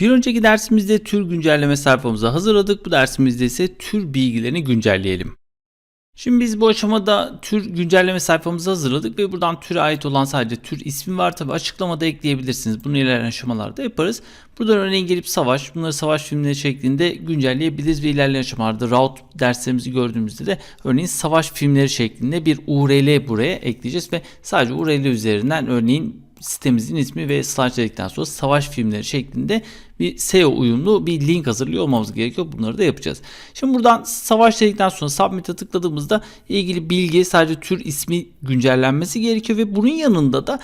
Bir önceki dersimizde tür güncelleme sayfamızı hazırladık. Bu dersimizde ise tür bilgilerini güncelleyelim. Şimdi biz bu aşamada tür güncelleme sayfamızı hazırladık ve buradan türe ait olan sadece tür ismi var. Tabi açıklamada ekleyebilirsiniz. Bunu ilerleyen aşamalarda yaparız. Buradan örneğin gelip savaş, bunları savaş filmleri şeklinde güncelleyebiliriz ve ilerleyen aşamalarda route derslerimizi gördüğümüzde de örneğin savaş filmleri şeklinde bir URL buraya ekleyeceğiz ve sadece URL üzerinden örneğin sitemizin ismi ve slash dedikten sonra savaş filmleri şeklinde bir SEO uyumlu bir link hazırlıyor olmamız gerekiyor. Bunları da yapacağız. Şimdi buradan savaş dedikten sonra submit'e tıkladığımızda ilgili bilgi sadece tür ismi güncellenmesi gerekiyor ve bunun yanında da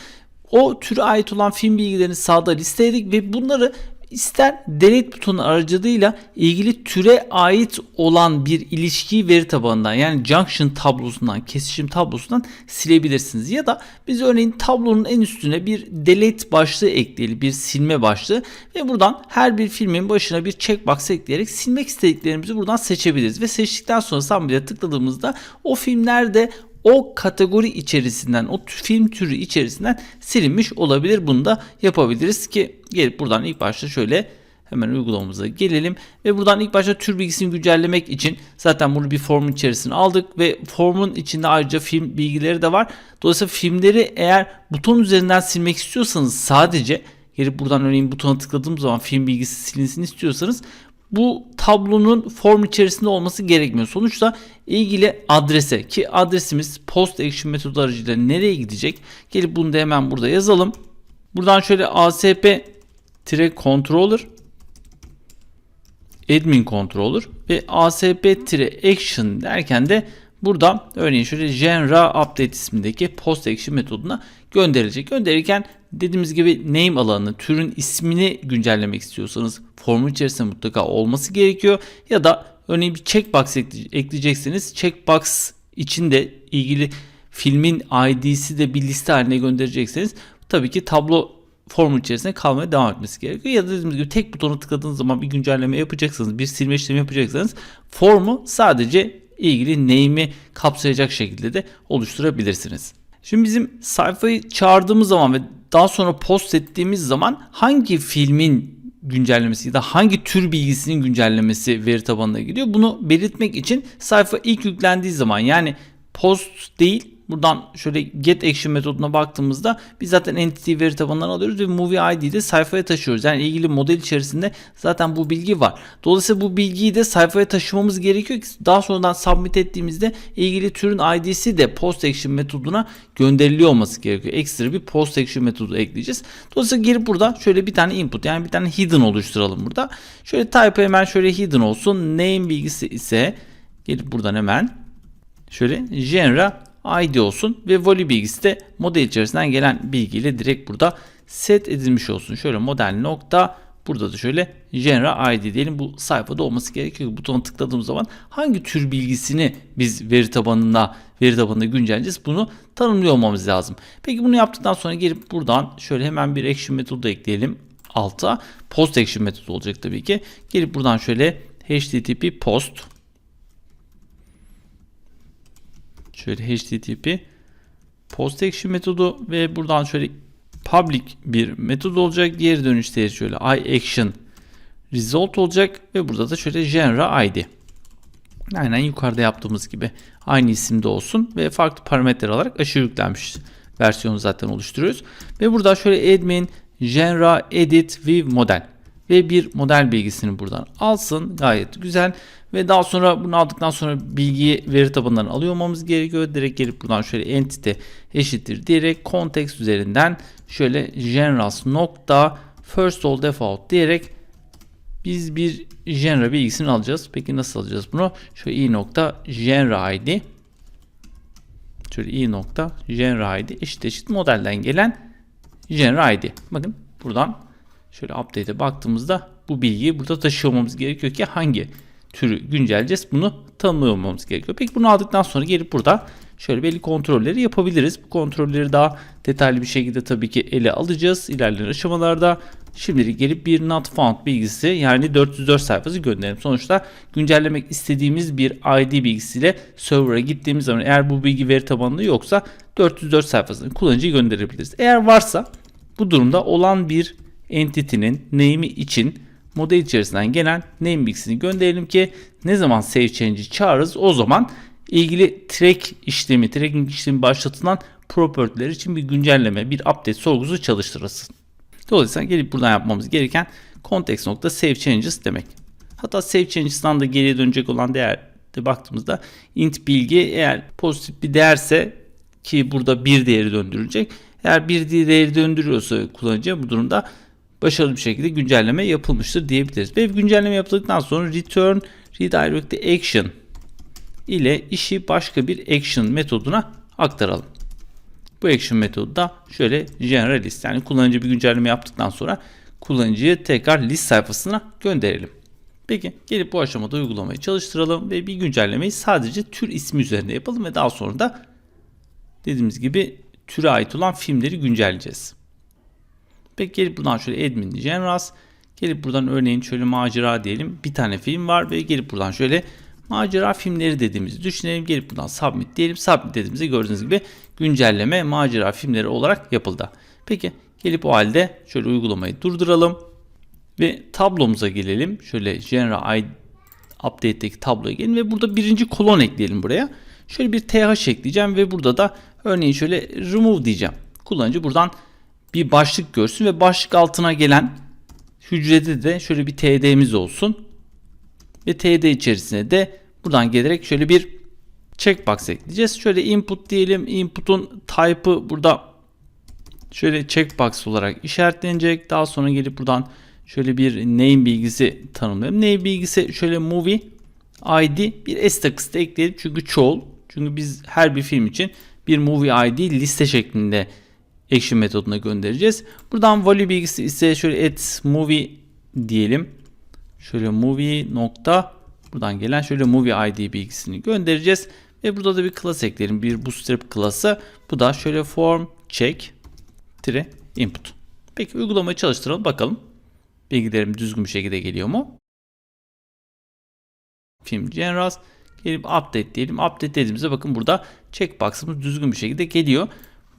o türe ait olan film bilgilerini sağda listeledik ve bunları ister delete butonu aracılığıyla ilgili türe ait olan bir ilişkiyi veri tabanından yani junction tablosundan, kesişim tablosundan silebilirsiniz. Ya da biz örneğin tablonun en üstüne bir delete başlığı ekleyelim, bir silme başlığı ve buradan her bir filmin başına bir checkbox ekleyerek silmek istediklerimizi buradan seçebiliriz. Ve seçtikten sonra submit'e tıkladığımızda o filmlerde o kategori içerisinden, o film türü içerisinden silinmiş olabilir. Bunu da yapabiliriz ki gelip buradan ilk başta şöyle hemen uygulamamıza gelelim ve buradan ilk başta tür bilgisini güncellemek için zaten bunu bir formun içerisine aldık ve formun içinde ayrıca film bilgileri de var. Dolayısıyla filmleri eğer buton üzerinden silmek istiyorsanız sadece gelip buradan örneğin butona tıkladığım zaman film bilgisi silinsin istiyorsanız bu tablonun form içerisinde olması gerekmiyor. Sonuçta ilgili adrese ki adresimiz post action metodu aracılığıyla nereye gidecek? Gelip bunu da hemen burada yazalım. Buradan şöyle asp controller admin controller ve asp-action derken de burada örneğin şöyle genera update ismindeki post action metoduna gönderilecek. Gönderirken dediğimiz gibi name alanını, türün ismini güncellemek istiyorsanız formun içerisinde mutlaka olması gerekiyor. Ya da örneğin bir checkbox ekle- ekleyecekseniz checkbox içinde ilgili filmin ID'si de bir liste haline gönderecekseniz tabii ki tablo formun içerisinde kalmaya devam etmesi gerekiyor. Ya da dediğimiz gibi tek butona tıkladığınız zaman bir güncelleme yapacaksanız, bir silme işlemi yapacaksanız formu sadece ilgili name'i kapsayacak şekilde de oluşturabilirsiniz. Şimdi bizim sayfayı çağırdığımız zaman ve daha sonra post ettiğimiz zaman hangi filmin güncellemesi ya da hangi tür bilgisinin güncellemesi veri tabanına gidiyor. Bunu belirtmek için sayfa ilk yüklendiği zaman yani post değil buradan şöyle get action metoduna baktığımızda biz zaten entity veri tabanından alıyoruz ve movie ID'yi de sayfaya taşıyoruz. Yani ilgili model içerisinde zaten bu bilgi var. Dolayısıyla bu bilgiyi de sayfaya taşımamız gerekiyor ki daha sonradan submit ettiğimizde ilgili türün ID'si de post action metoduna gönderiliyor olması gerekiyor. Ekstra bir post action metodu ekleyeceğiz. Dolayısıyla gelip burada şöyle bir tane input yani bir tane hidden oluşturalım burada. Şöyle type hemen şöyle hidden olsun. Name bilgisi ise gelip buradan hemen şöyle genera ID olsun ve volley bilgisi de model içerisinden gelen bilgiyle direkt burada set edilmiş olsun. Şöyle model nokta burada da şöyle genera ID diyelim. Bu sayfada olması gerekiyor. Butona tıkladığım zaman hangi tür bilgisini biz veri tabanına veri tabanında güncelleyeceğiz bunu tanımlıyor olmamız lazım. Peki bunu yaptıktan sonra gelip buradan şöyle hemen bir action metodu ekleyelim alta. Post action metodu olacak tabii ki. Gelip buradan şöyle http post şöyle http post action metodu ve buradan şöyle public bir metod olacak. Geri dönüş değeri şöyle i action result olacak ve burada da şöyle genera id. Aynen yukarıda yaptığımız gibi aynı isimde olsun ve farklı parametre alarak aşırı yüklenmiş versiyonu zaten oluşturuyoruz. Ve burada şöyle admin genera edit view model ve bir model bilgisini buradan alsın. Gayet güzel. Ve daha sonra bunu aldıktan sonra bilgiyi veri tabanından alıyor olmamız gerekiyor. Direkt gelip buradan şöyle entity eşittir diyerek context üzerinden şöyle generals nokta first all default diyerek biz bir genera bilgisini alacağız. Peki nasıl alacağız bunu? Şöyle i nokta genera id şöyle i nokta genera id eşit eşit modelden gelen genera id. Bakın buradan şöyle update'e baktığımızda bu bilgiyi burada taşımamız gerekiyor ki hangi türü güncelleyeceğiz bunu tanımlamamız gerekiyor. Peki bunu aldıktan sonra gelip burada şöyle belli kontrolleri yapabiliriz. Bu kontrolleri daha detaylı bir şekilde tabii ki ele alacağız ilerleyen aşamalarda. Şimdilik gelip bir not found bilgisi yani 404 sayfası gönderelim. Sonuçta güncellemek istediğimiz bir ID bilgisiyle server'a gittiğimiz zaman eğer bu bilgi veri tabanında yoksa 404 sayfasını kullanıcıya gönderebiliriz. Eğer varsa bu durumda olan bir entity'nin name'i için model içerisinden gelen name bilgisini gönderelim ki ne zaman save change'i çağırırız o zaman ilgili track işlemi, tracking işlemi başlatılan property'ler için bir güncelleme, bir update sorgusu çalıştırılsın. Dolayısıyla gelip buradan yapmamız gereken context.save changes demek. Hatta save changes'tan da geriye dönecek olan değerde baktığımızda int bilgi eğer pozitif bir değerse ki burada bir değeri döndürülecek. Eğer bir değeri döndürüyorsa kullanıcı bu durumda başarılı bir şekilde güncelleme yapılmıştır diyebiliriz. Ve güncelleme yapıldıktan sonra return redirect action ile işi başka bir action metoduna aktaralım. Bu action metodu da şöyle generalist yani kullanıcı bir güncelleme yaptıktan sonra kullanıcıyı tekrar list sayfasına gönderelim. Peki gelip bu aşamada uygulamayı çalıştıralım ve bir güncellemeyi sadece tür ismi üzerinde yapalım ve daha sonra da dediğimiz gibi türe ait olan filmleri güncelleyeceğiz. Peki gelip buradan şöyle admin generals gelip buradan örneğin şöyle macera diyelim bir tane film var ve gelip buradan şöyle macera filmleri dediğimizi düşünelim. Gelip buradan submit diyelim. Submit dediğimizde gördüğünüz gibi güncelleme macera filmleri olarak yapıldı. Peki gelip o halde şöyle uygulamayı durduralım. Ve tablomuza gelelim. Şöyle Genera Update'deki tabloya gelin ve burada birinci kolon ekleyelim buraya. Şöyle bir th ekleyeceğim ve burada da örneğin şöyle remove diyeceğim. Kullanıcı buradan bir başlık görsün ve başlık altına gelen hücrede de şöyle bir td'miz olsun. Ve td içerisine de buradan gelerek şöyle bir checkbox ekleyeceğiz. Şöyle input diyelim. Input'un type'ı burada şöyle checkbox olarak işaretlenecek. Daha sonra gelip buradan şöyle bir name bilgisi tanımlayalım. Name bilgisi şöyle movie ID bir s takısı ekleyelim çünkü çoğul. Çünkü biz her bir film için bir movie ID liste şeklinde action metoduna göndereceğiz. Buradan value bilgisi ise şöyle add movie diyelim. Şöyle movie nokta buradan gelen şöyle movie ID bilgisini göndereceğiz. Ve burada da bir class ekleyelim. Bir bootstrap class'ı. Bu da şöyle form check tire input. Peki uygulamayı çalıştıralım bakalım. Bilgilerim düzgün bir şekilde geliyor mu? Film Generals gelip update diyelim. Update dediğimizde bakın burada checkbox'ımız düzgün bir şekilde geliyor.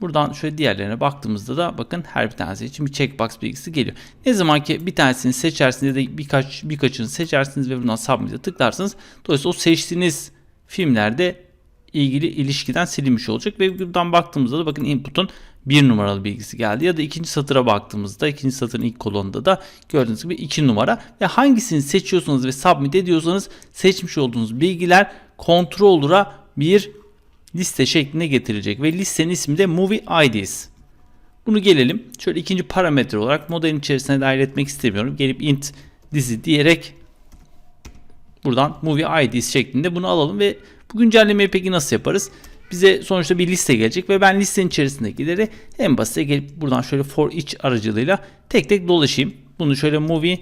Buradan şöyle diğerlerine baktığımızda da bakın her bir tanesi için bir checkbox bilgisi geliyor. Ne zaman ki bir tanesini seçersiniz ya da birkaç birkaçını seçersiniz ve buradan submit'e tıklarsınız. Dolayısıyla o seçtiğiniz filmlerde ilgili ilişkiden silinmiş olacak ve buradan baktığımızda da bakın input'un bir numaralı bilgisi geldi ya da ikinci satıra baktığımızda ikinci satırın ilk kolonunda da gördüğünüz gibi iki numara ve hangisini seçiyorsanız ve submit ediyorsanız seçmiş olduğunuz bilgiler controller'a bir liste şeklinde getirilecek ve listenin ismi de movie IDs. Bunu gelelim şöyle ikinci parametre olarak modelin içerisine dahil etmek istemiyorum. Gelip int dizi diyerek buradan movie IDs şeklinde bunu alalım ve bu güncellemeyi peki nasıl yaparız? Bize sonuçta bir liste gelecek ve ben listenin içerisindekileri en basit gelip buradan şöyle for each aracılığıyla tek tek dolaşayım. Bunu şöyle movie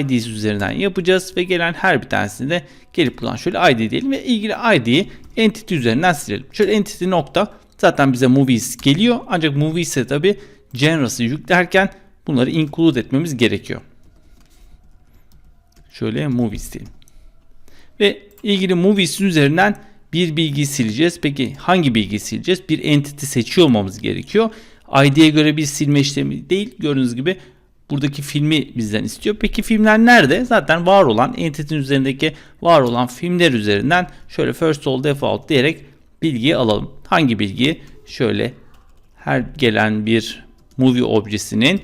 IDs üzerinden yapacağız ve gelen her bir tanesini de gelip buradan şöyle ID diyelim ve ilgili ID'yi entity üzerinden silelim. Şöyle entity nokta zaten bize movies geliyor ancak movies ise tabi generals'ı yüklerken bunları include etmemiz gerekiyor. Şöyle movies diyelim. Ve ilgili movies üzerinden bir bilgiyi sileceğiz. Peki hangi bilgiyi sileceğiz? Bir entity seçiyor olmamız gerekiyor. ID'ye göre bir silme işlemi değil. Gördüğünüz gibi buradaki filmi bizden istiyor. Peki filmler nerede? Zaten var olan entity'nin üzerindeki var olan filmler üzerinden şöyle first all default diyerek bilgiyi alalım. Hangi bilgiyi? Şöyle her gelen bir movie objesinin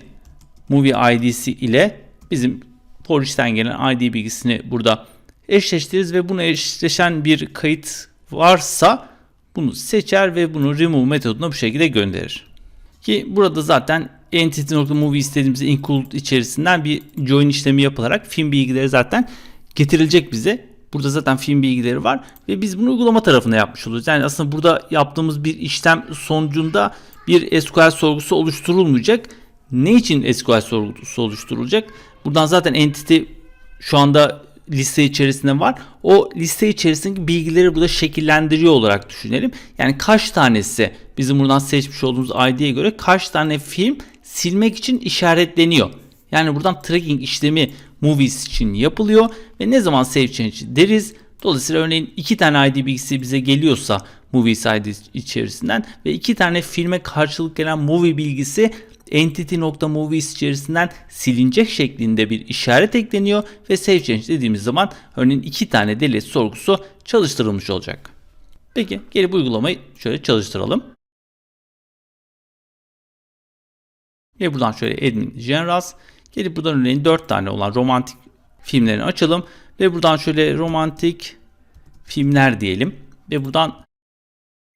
movie ID'si ile bizim for gelen ID bilgisini burada eşleştiririz ve buna eşleşen bir kayıt varsa bunu seçer ve bunu remove metoduna bu şekilde gönderir. Ki burada zaten entity.movie istediğimiz include içerisinden bir join işlemi yapılarak film bilgileri zaten getirilecek bize. Burada zaten film bilgileri var ve biz bunu uygulama tarafında yapmış oluruz. Yani aslında burada yaptığımız bir işlem sonucunda bir SQL sorgusu oluşturulmayacak. Ne için SQL sorgusu oluşturulacak? Buradan zaten entity şu anda liste içerisinde var. O liste içerisindeki bilgileri burada şekillendiriyor olarak düşünelim. Yani kaç tanesi bizim buradan seçmiş olduğumuz ID'ye göre kaç tane film silmek için işaretleniyor. Yani buradan tracking işlemi movies için yapılıyor ve ne zaman save change deriz. Dolayısıyla örneğin iki tane ID bilgisi bize geliyorsa movies ID içerisinden ve iki tane filme karşılık gelen movie bilgisi entity.movies içerisinden silinecek şeklinde bir işaret ekleniyor ve save change dediğimiz zaman örneğin iki tane delete sorgusu çalıştırılmış olacak. Peki gelip uygulamayı şöyle çalıştıralım. Ve buradan şöyle admin generals gelip buradan örneğin 4 tane olan romantik filmlerini açalım ve buradan şöyle romantik filmler diyelim ve buradan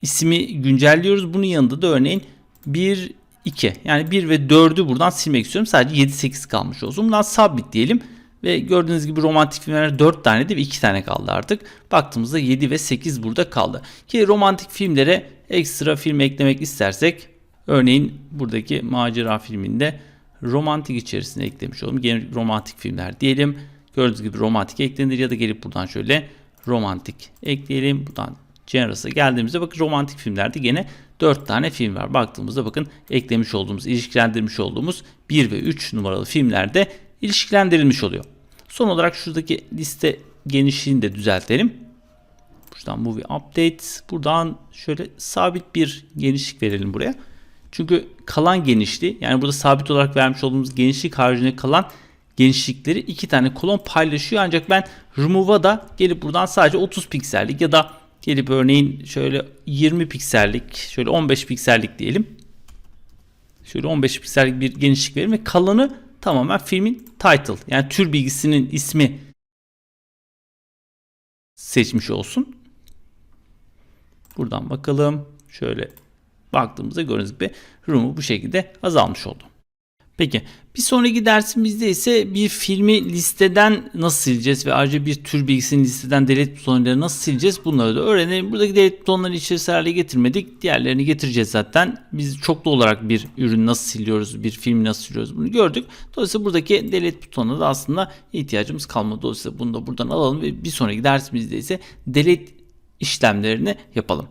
ismi güncelliyoruz. Bunun yanında da örneğin 1 2 yani 1 ve 4'ü buradan silmek istiyorum. Sadece 7 8 kalmış olsun. Buradan submit diyelim. Ve gördüğünüz gibi romantik filmler 4 tane de ve 2 tane kaldı artık. Baktığımızda 7 ve 8 burada kaldı. Ki romantik filmlere ekstra film eklemek istersek örneğin buradaki macera filminde romantik içerisine eklemiş olalım. Gene romantik filmler diyelim. Gördüğünüz gibi romantik eklenir ya da gelip buradan şöyle romantik ekleyelim. Buradan Generous'a geldiğimizde bakın romantik filmlerde gene 4 tane film var. Baktığımızda bakın eklemiş olduğumuz, ilişkilendirmiş olduğumuz 1 ve 3 numaralı filmlerde ilişkilendirilmiş oluyor. Son olarak şuradaki liste genişliğini de düzeltelim. Buradan Movie Update. Buradan şöyle sabit bir genişlik verelim buraya. Çünkü kalan genişliği yani burada sabit olarak vermiş olduğumuz genişlik haricinde kalan genişlikleri iki tane kolon paylaşıyor. Ancak ben Remove'a da gelip buradan sadece 30 piksellik ya da gelip örneğin şöyle 20 piksellik şöyle 15 piksellik diyelim. Şöyle 15 piksellik bir genişlik verelim ve kalanı tamamen filmin title yani tür bilgisinin ismi seçmiş olsun. Buradan bakalım. Şöyle baktığımızda gördüğünüz gibi room'u bu şekilde azalmış oldu. Peki bir sonraki dersimizde ise bir filmi listeden nasıl sileceğiz ve ayrıca bir tür bilgisini listeden delete butonları nasıl sileceğiz bunları da öğrenelim. Buradaki delete butonları içerisi hale getirmedik. Diğerlerini getireceğiz zaten. Biz çoklu olarak bir ürün nasıl siliyoruz, bir film nasıl siliyoruz bunu gördük. Dolayısıyla buradaki delete butonuna da aslında ihtiyacımız kalmadı. Dolayısıyla bunu da buradan alalım ve bir sonraki dersimizde ise delete işlemlerini yapalım.